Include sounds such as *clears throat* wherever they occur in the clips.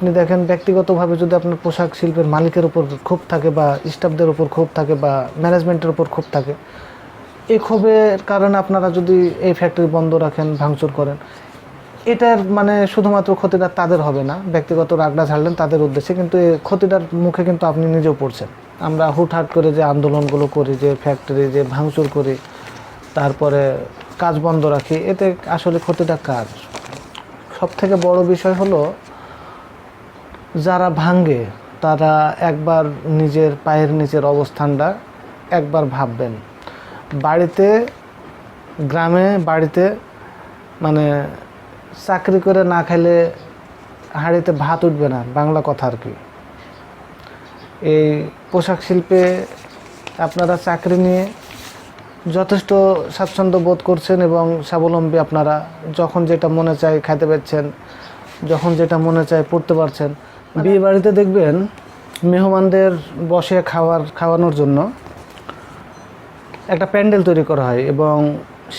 আপনি দেখেন, ব্যক্তিগতভাবে যদি আপনার পোশাক শিল্পের মালিকের উপর ক্ষোভ থাকে বা স্টাফদের উপর ক্ষোভ থাকে বা ম্যানেজমেন্টের উপর ক্ষোভ থাকে, এই ক্ষোভের কারণে আপনারা যদি এই ফ্যাক্টরি বন্ধ রাখেন, ভাঙচুর করেন, এটার মানে শুধুমাত্র ক্ষতিটা তাদের হবে না, ব্যক্তিগত রাগটা ঝাড়লেন তাদের উদ্দেশ্যে, কিন্তু এই ক্ষতিটার মুখে কিন্তু আপনি নিজেও পড়ছেন। আমরা হুটহাট করে যে আন্দোলনগুলো করি, যে ফ্যাক্টরি যে ভাঙচুর করি, তারপরে কাজ বন্ধ রাখি, এতে আসলে ক্ষতিটা কার? সব থেকে বড় বিষয় হলো যারা ভাঙ্গে, তারা একবার নিজের পায়ের নিচের অবস্থানটা একবার ভাববেন। বাড়িতে, গ্রামে, বাড়িতে মানে চাকরি করে না খাইলে হাঁড়িতে ভাত উঠবে না, বাংলা কথা আর কি। এই পোশাক শিল্পে আপনারা চাকরি নিয়ে যথেষ্ট স্বাচ্ছন্দ্য বোধ করছেন এবং স্বাবলম্বী আপনারা যখন যেটা মনে চায় খাইতে পারছেন, যখন যেটা মনে চায় পড়তে পারছেন বিয়ে বাড়িতে দেখবেন মেহমানদের বসে খাওয়ার, খাওয়ানোর জন্য একটা প্যান্ডেল তৈরি করা হয় এবং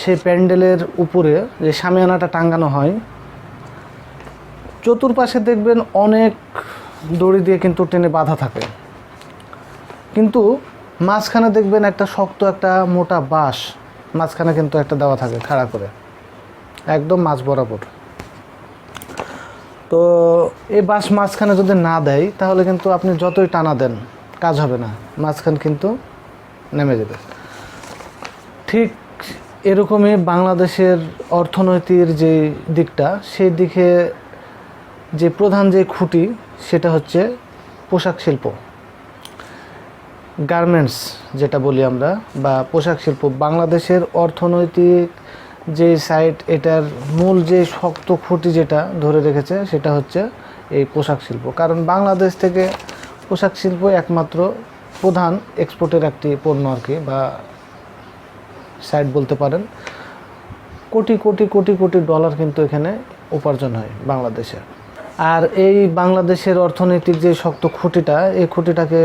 সেই প্যান্ডেলের উপরে যে সামিয়ানাটা টাঙ্গানো হয়, চতুর্পাশে দেখবেন অনেক দড়ি দিয়ে কিন্তু টেনে বাঁধা থাকে। কিন্তু মাঝখানে দেখবেন একটা শক্ত একটা মোটা বাঁশ, মাঝখানে কিন্তু একটা দেওয়া থাকে খাড়া করে। একদম মাছ বরাবর। তো এই বাঁশ মাঝখানে যদি না দেয়, তাহলে কিন্তু আপনি যতই টানা দেন, কাজ হবে না। মাঝখান কিন্তু নেমে যাবে। ঠিক এরকমই বাংলাদেশের অর্থনৈতিক যে দিকটা, সেই দিকে যে প্রধান যে খুঁটি, সেটা হচ্ছে পোশাক শিল্প। গার্মেন্টস যেটা বলি আমরা, বা পোশাক শিল্প, বাংলাদেশের অর্থনৈতিক যে সাইট এটার মূল যে শক্ত খুঁটি যেটা ধরে রেখেছে, সেটা হচ্ছে এই পোশাক শিল্প। কারণ বাংলাদেশ থেকে পোশাক শিল্প একমাত্র প্রধান এক্সপোর্টের একটি পণ্য আর কি, বা সাইট বলতে পারেন। কোটি কোটি কোটি কোটি ডলার কিন্তু এখানে উপার্জন হয় বাংলাদেশে। আর এই বাংলাদেশের অর্থনৈতিক যে শক্ত খুঁটিটা, এই খুঁটিটাকে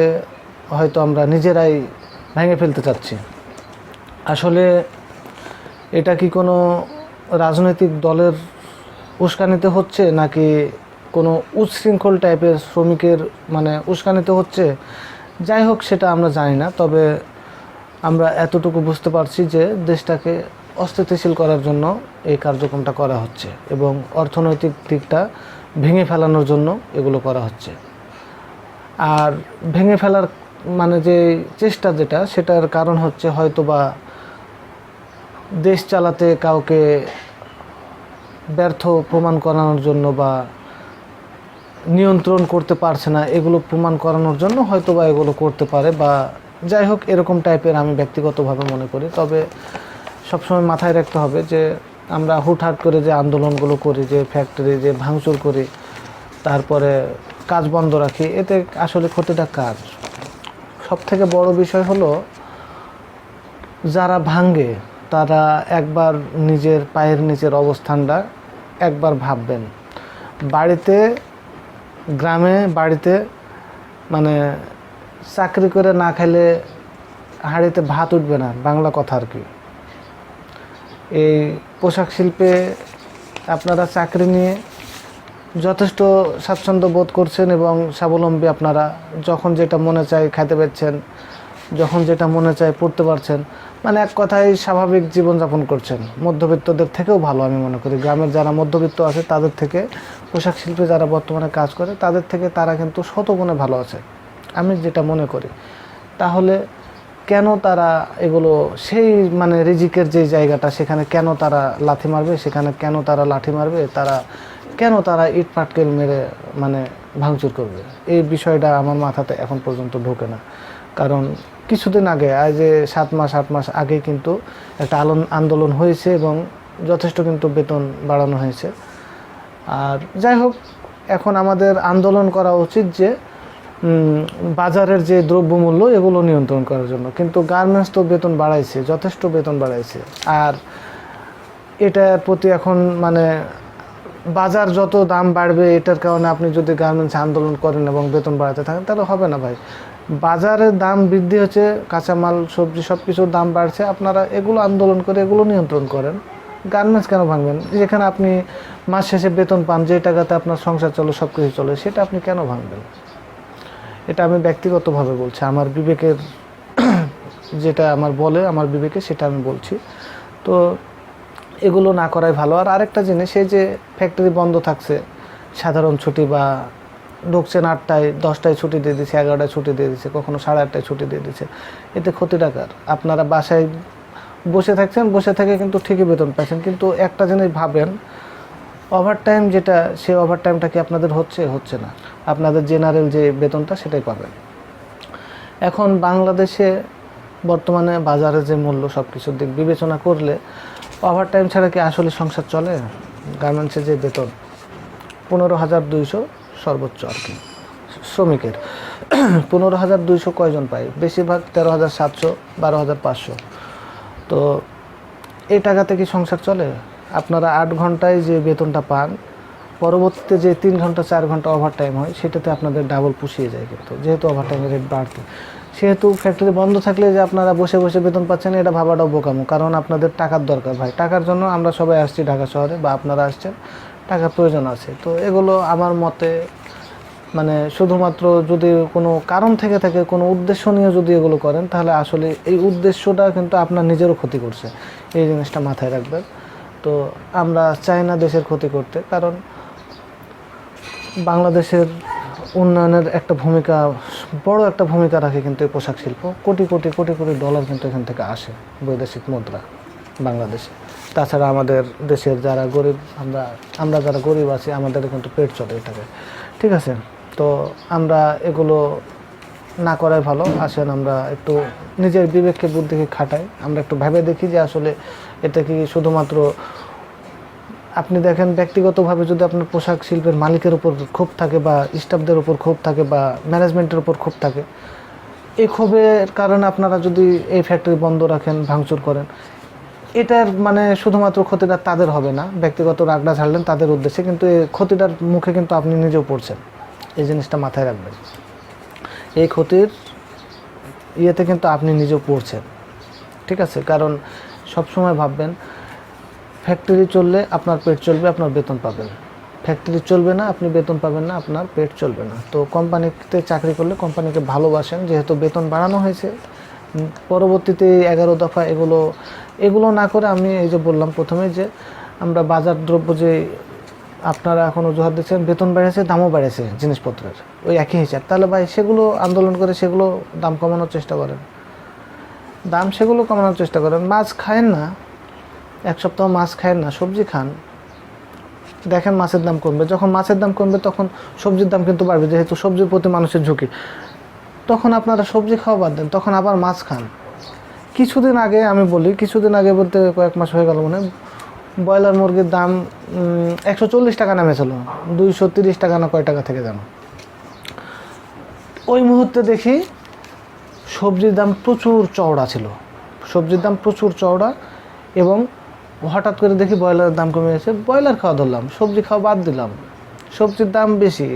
হয়তো আমরা নিজেরাই ভেঙে ফেলতে চাচ্ছি। আসলে এটা কি কোনো রাজনৈতিক দলের উস্কানিতে হচ্ছে নাকি কোনো উচ্ছৃঙ্খল টাইপের শ্রমিকের মানে উস্কানিতে হচ্ছে? যাই হোক, সেটা আমরা জানি না, তবে আমরা এতটুকু বুঝতে পারছি যে দেশটাকে অস্থিতিশীল করার জন্য এই কার্যক্রমটা করা হচ্ছে এবং অর্থনৈতিক দিকটা ভেঙে ফেলানোর জন্য এগুলো করা হচ্ছে। আর ভেঙে ফেলার মানে যে চেষ্টা যেটা, সেটার কারণ হচ্ছে হয়তো বা দেশ চালাতে কাউকে ব্যর্থ প্রমাণ করানোর জন্য বা নিয়ন্ত্রণ করতে পারছে না, এগুলো প্রমাণ করানোর জন্য হয়তো বা এগুলো করতে পারে বা যাই হোক, এরকম টাইপের আমি ব্যক্তিগতভাবে মনে করি। তবে সবসময় মাথায় রাখতে হবে যে আমরা হুটহাট করে যে আন্দোলনগুলো করি, যে ফ্যাক্টরি যে ভাঙচুর করি, তারপরে কাজ বন্ধ রাখি, এতে আসলে ক্ষতিটা কাজ সব থেকে বড় বিষয় হলো, যারা ভাঙ্গে তারা একবার নিজের পায়ের নিচের অবস্থানটা একবার ভাববেন। বাড়িতে, গ্রামে, বাড়িতে মানে চাকরি করে না খাইলে হাঁড়িতে ভাত উঠবে না, বাংলা কথা আর কি। এই পোশাক শিল্পে আপনারা চাকরি নিয়ে যথেষ্ট স্বাচ্ছন্দ্য বোধ করছেন এবং স্বাবলম্বী আপনারা যখন যেটা মনে চায় খাইতে পারছেন যখন যেটা মনে চায় পড়তে পারছেন মানে এক কথায় স্বাভাবিক জীবনযাপন করছেন। মধ্যবিত্তদের থেকেও ভালো আমি মনে করি। গ্রামের যারা মধ্যবিত্ত আছে, তাদের থেকে, পোশাক শিল্পে যারা বর্তমানে কাজ করে, তাদের থেকে তারা কিন্তু শতগুণে ভালো আছে। আমি যেটা মনে করি। তাহলে কেন তারা এগুলো, সেই মানে রিজিকের যে জায়গাটা, সেখানে কেন তারা লাথি মারবে, সেখানে কেন তারা লাঠি মারবে, তারা, কেন তারা ইট পাটকেল মেরে মানে ভাঙচুর করবে? এই বিষয়টা আমার মাথাতে এখন পর্যন্ত ঢোকে না। কারণ কিছুদিন আগে, আজ যে সাত মাস, আট মাস আগে কিন্তু একটা আলন, আন্দোলন হয়েছে এবং যথেষ্ট কিন্তু বেতন বাড়ানো হয়েছে। আর যাই হোক, এখন আমাদের আন্দোলন করা উচিত যে বাজারের যে দ্রব্যমূল্য, এগুলো নিয়ন্ত্রণ করার জন্য। কিন্তু গার্মেন্টস তো বেতন বাড়াইছে, যথেষ্ট বেতন বাড়াইছে। আর এটার প্রতি এখন মানে বাজার যত দাম বাড়বে, এটার কারণে আপনি যদি গার্মেন্টস আন্দোলন করেন এবং বেতন বাড়াতে থাকেন, তাহলে হবে না ভাই। বাজারের দাম বৃদ্ধি হচ্ছে, কাঁচামাল, সবজি সব কিছুর দাম বাড়ছে। আপনারা এগুলো আন্দোলন করে এগুলো নিয়ন্ত্রণ করেন। গার্মেন্টস কেন ভাঙবেন? যেখানে আপনি মাস শেষে বেতন পান, যে টাকাতে আপনার সংসার চলে সব কিছু চলে, সেটা আপনি কেন ভাঙবেন? এটা আমি ব্যক্তিগতভাবে বলছি। আমার বিবেকের *clears throat* যেটা আমার বলে, আমার বিবেকে সেটা আমি বলছি। তো এগুলো না করাই ভালো। আর আরেকটা জিনিস, এই যে ফ্যাক্টরি বন্ধ থাকছে, সাধারণ ছুটি বা ঢুকছেন আটটায়, দশটায় ছুটি দিয়ে দিচ্ছে এগারোটায় ছুটি দিয়ে দিচ্ছে কখনো সাড়ে আটটায় ছুটি দিয়ে দিচ্ছে এতে ক্ষতি টাকার আপনারা বাসায় বসে থাকছেন, বসে থেকে কিন্তু ঠিকই বেতন পাচ্ছেন। কিন্তু একটা জিনিস ভাবেন ওভার টাইম যেটা সে ওভার টাইমটা কি আপনাদের হচ্ছে হচ্ছে না। আপনাদের জেনারেল যে বেতনটা, সেটাই পাবেন। এখন বাংলাদেশে বর্তমানে বাজারে যে মূল্য সব কিছুর দিক বিবেচনা করলে ওভার টাইম ছাড়া কি আসলে সংসার চলে? গার্মেন্টসে যে বেতন, পনেরো হাজার দুইশো সর্বোচ্চ আর কি। শ্রমিকের। *clears throat* পনেরো হাজার দুইশো কয়জন পায়? বেশিরভাগ তেরো হাজার সাতশো, বারো হাজার পাঁচশো। তো এই টাকাতে কি সংসার চলে? আপনারা আট ঘন্টায় যে বেতনটা পান, পরবর্তীতে যে তিন ঘণ্টা, চার ঘণ্টা ওভার টাইম হয়, সেটাতে আপনাদের ডাবল পুষিয়ে যায় কিন্তু। যেহেতু ওভার টাইমের রেট বাড়তে। সেহেতু ফ্যাক্টরি বন্ধ থাকলে যে আপনারা বসে বসে বেতন পাচ্ছেন, এটা ভাবাটাও বোকামো। কারণ আপনাদের টাকার দরকার ভাই। টাকার জন্য আমরা সবাই আসছি ঢাকা শহরে বা আপনারা আসছেন। টাকার প্রয়োজন আছে। তো এগুলো আমার মতে মানে শুধুমাত্র যদি কোনো কারণ থেকে থাকে, কোনো উদ্দেশ্য নিয়ে যদি এগুলো করেন, তাহলে আসলে এই উদ্দেশ্যটা কিন্তু আপনার নিজেরও ক্ষতি করছে। এই জিনিসটা মাথায় রাখবেন। তো আমরা চাই না দেশের ক্ষতি করতে, কারণ বাংলাদেশের উন্নয়নের একটা ভূমিকা, বড় একটা ভূমিকা রাখে কিন্তু এই পোশাক শিল্প। কোটি কোটি কোটি কোটি ডলার কিন্তু এখান থেকে আসে বৈদেশিক মুদ্রা। বাংলাদেশে। তাছাড়া আমাদের দেশের যারা গরিব, আমরা আমরা যারা গরিব আছি, আমাদের কিন্তু পেট চলে এটাকে। ঠিক আছে? তো আমরা এগুলো না করাই ভালো। আসেন আমরা একটু নিজের বিবেককে, বুদ্ধিকে খাটাই। আমরা একটু ভেবে দেখি যে আসলে এটা কি শুধুমাত্র আপনি দেখেন ব্যক্তিগতভাবে যদি আপনার পোশাক শিল্পের মালিকের উপর ক্ষোভ থাকে বা স্টাফদের উপর ক্ষোভ থাকে বা ম্যানেজমেন্টের উপর ক্ষোভ থাকে এই ক্ষোভের কারণে আপনারা যদি এই ফ্যাক্টরি বন্ধ রাখেন, ভাঙচুর করেন এটার মানে শুধুমাত্র ক্ষতিটা তাদের হবে না, ব্যক্তিগত রাগটা ছাড়লেন তাদের উদ্দেশ্যে, কিন্তু এই ক্ষতিটার মুখে কিন্তু আপনি নিজেও পড়ছেন। এই জিনিসটা মাথায় রাখবেন। এই ক্ষতির ইয়েতে কিন্তু আপনি নিজেও পড়ছেন। ঠিক আছে? কারণ সবসময় ভাববেন, ফ্যাক্টরি চললে আপনার পেট চলবে, আপনার বেতন পাবেন। ফ্যাক্টরি চলবে না, আপনি বেতন পাবেন না, আপনার পেট চলবে না। তো কোম্পানিতে চাকরি করলে কোম্পানিকে ভালোবাসেন, যেহেতু বেতন বাড়ানো হয়েছে পরবর্তীতে এগারো দফা এগুলো এগুলো না করে আমি এই যে বললাম প্রথমে যে আমরা বাজার দ্রব্য যে আপনারা এখন অজুহাত দিচ্ছেন, বেতন বেড়েছে দামও বেড়েছে জিনিসপত্রের। ওই একই হিসাব। তাহলে ভাই সেগুলো আন্দোলন করে সেগুলো দাম কমানোর চেষ্টা করেন। দাম সেগুলো কমানোর চেষ্টা করেন। মাছ খায়েন না, এক সপ্তাহ মাছ খায়েন না, সবজি খান। দেখেন মাছের দাম কমবে। যখন মাছের দাম কমবে তখন সবজির দাম কিন্তু বাড়বে, যেহেতু সবজির প্রতি মানুষের ঝুঁকি। তখন আপনারা সবজি খাওয়া বাদ দেন, তখন আবার মাছ খান। কিছুদিন আগে আমি বলি, কিছুদিন আগে বলতে কয়েক মাস হয়ে গেল মনে, ব্রয়লার মুরগির দাম একশো চল্লিশ টাকা নেমেছিল, দুইশো তিরিশ টাকা না কয় টাকা থেকে যেন। ওই মুহূর্তে দেখি সবজির দাম প্রচুর চওড়া ছিল। সবজির দাম প্রচুর চওড়া এবং হঠাৎ করে দেখি ব্রয়লারের দাম কমে গেছে। ব্রয়লার খাওয়া ধরলাম, সবজি খাওয়া বাদ দিলাম। সবজির দাম বেশি,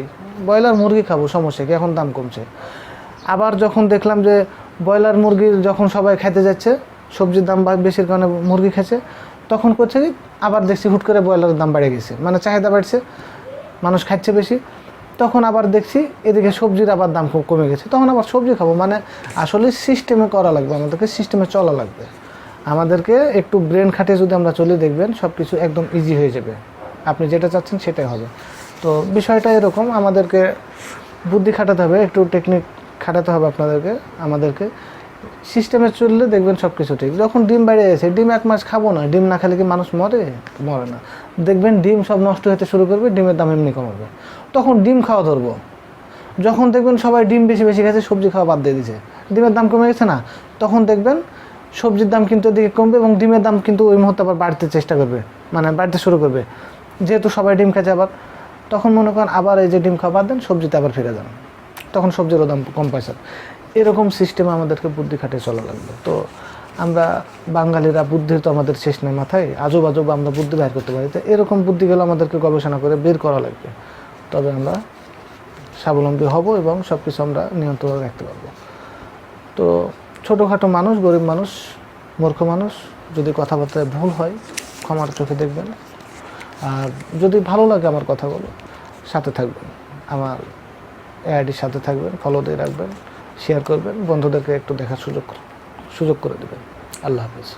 ব্রয়লার মুরগি খাব, সমস্যা কি? এখন দাম কমছে। আবার যখন দেখলাম যে ব্রয়লার মুরগির যখন সবাই খেতে যাচ্ছে, সবজির দাম বেশির কারণে মুরগি খেছে তখন করছে কি, আবার দেখছি হুট করে ব্রয়লারের দাম বেড়ে গেছে মানে চাহিদা বাড়ছে, মানুষ খাচ্ছে বেশি। তখন আবার দেখছি এদিকে সবজির আবার দাম খুব কমে গেছে, তখন আবার সবজি খাব মানে আসলে সিস্টেমে করা লাগবে, আমাদেরকে সিস্টেমে চলা লাগবে। আমাদেরকে একটু ব্রেন খাটিয়ে যদি আমরা চলে, দেখবেন সব কিছু একদম ইজি হয়ে যাবে। আপনি যেটা চাচ্ছেন সেটাই হবে। তো বিষয়টা এরকম, আমাদেরকে বুদ্ধি খাটাতে হবে, একটু টেকনিক খাটাতে হবে আপনাদেরকে, আমাদেরকে। সিস্টেমে চললে দেখবেন সব কিছু ঠিক। যখন ডিম বেড়ে গেছে ডিম এক মাস খাব না, ডিম না খেলে কি মানুষ মরে? মরে না। দেখবেন ডিম সব নষ্ট হতে শুরু করবে, ডিমের দাম এমনি কমাবে। তখন ডিম খাওয়া ধরবো। যখন দেখবেন সবাই ডিম বেশি বেশি খাচ্ছে সবজি খাওয়া বাদ দিয়ে দিছে ডিমের দাম কমে গেছে না? তখন দেখবেন সবজির দাম কিন্তু এদিকে কমবে এবং ডিমের দাম কিন্তু ওই মুহূর্তে আবার বাড়তে চেষ্টা করবে মানে বাড়তে শুরু করবে। যেহেতু সবাই ডিম খাচ্ছে আবার, তখন মনে করেন আবার এই যে ডিম খাওয়া বাদ দেন, সবজিতে আবার ফিরে যান। তখন সবজিরও দাম কম পাইছে। এরকম সিস্টেমে আমাদেরকে বুদ্ধি খাটিয়ে চলা লাগবে তো আমরা বাঙালিরা বুদ্ধির তো আমাদের শেষ নেই মাথায়, আজব আজব আমরা বুদ্ধি বের করতে পারি। তো এরকম বুদ্ধিগুলো আমাদেরকে গবেষণা করে বের করা লাগবে। তবে আমরা স্বাবলম্বী হব এবং সব কিছু আমরা নিয়ন্ত্রণে রাখতে পারব। তো ছোটোখাটো মানুষ, গরিব মানুষ, মূর্খ মানুষ, যদি কথাবার্তায় ভুল হয়, ক্ষমার চোখে দেখবেন। আর যদি ভালো লাগে আমার কথাগুলো, সাথে থাকবেন। আমার এআইডির সাথে থাকবেন ফলো দিয়ে রাখবেন শেয়ার করবেন, বন্ধুদেরকে একটু দেখার সুযোগ সুযোগ করে দেবেন। আল্লাহ হাফিজ।